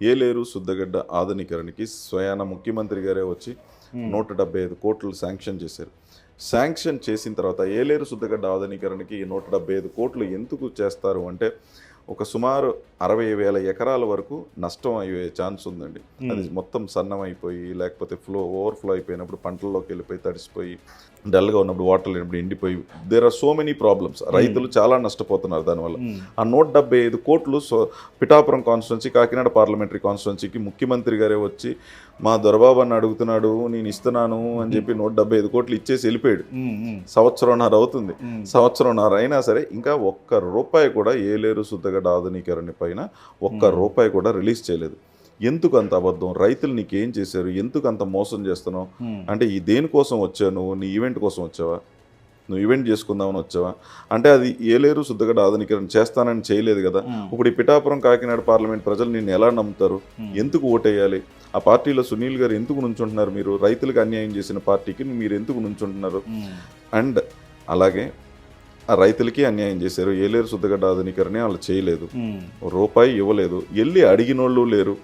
ఏలేరు శుద్ధగడ్డ ఆధునీకరణకి స్వయాన ముఖ్యమంత్రి గారే వచ్చి నూట డెబ్బై ఐదు కోట్లు శాంక్షన్ చేశారు. శాంక్షన్ చేసిన తర్వాత ఏలేరు శుద్ధగడ్డ ఆధునీకరణకి నూట డెబ్బై ఐదు కోట్లు ఎందుకు చేస్తారు అంటే ఒక సుమారు అరవై వేల ఎకరాల వరకు నష్టం అయ్యే ఛాన్స్ ఉందండి. అది మొత్తం సన్నం అయిపోయి లేకపోతే ఫ్లో ఓవర్ఫ్లో అయిపోయినప్పుడు పంటల్లోకి వెళ్ళిపోయి తడిసిపోయి డల్గా ఉన్నప్పుడు వాటర్ లేనప్పుడు ఎండిపోయి there are so many problems రైతులు చాలా నష్టపోతున్నారు దానివల్ల. ఆ నూట డెబ్బై ఐదు కోట్లు so Pithapuram constituency Kakinada parliamentary కాన్స్టిట్యున్సీకి ముఖ్యమంత్రి గారే వచ్చి మా దొరబాబు అని అడుగుతున్నాడు నేను ఇస్తున్నాను అని చెప్పి నూట డెబ్బై ఐదు కోట్లు ఇచ్చేసి వెళ్ళిపోయాడు. సంవత్సరంన్నర అవుతుంది. సంవత్సరంన్నర అయినా సరే ఇంకా ఒక్క రూపాయి కూడా ఏలేరు శుద్ధగడ్డ ఆధునీకరణ పైన ఒక్క రూపాయి కూడా రిలీజ్ చేయలేదు. ఎందుకు అంత అబద్ధం? రైతులు నీకేం చేశారు? ఎందుకు అంత మోసం చేస్తున్నావు? అంటే ఈ దేనికోసం వచ్చావు నువ్వు? నీ ఈవెంట్ కోసం వచ్చావా? నువ్వు ఈవెంట్ చేసుకుందామని వచ్చావా? అంటే అది ఏలేరు శుద్ధగడ్డ ఆధునీకరణ చేస్తానని చేయలేదు కదా. ఇప్పుడు ఈ పిఠాపురం కాకినాడ పార్లమెంట్ ప్రజలు నిన్ను ఎలా నమ్ముతారు? ఎందుకు ఓటేయాలి? ఆ పార్టీలో సునీల్ గారు ఎందుకు నుంచుంటున్నారు మీరు? రైతులకు అన్యాయం చేసిన పార్టీకి మీరు ఎందుకు నుంచుంటున్నారు? అండ్ అలాగే ఆ రైతులకి అన్యాయం చేశారు. ఏలేరు శుద్ధగడ్డ ఆధునీకరణ వాళ్ళు చేయలేదు. రూపాయి ఇవ్వలేదు. వెళ్ళి అడిగినోళ్ళు లేరు.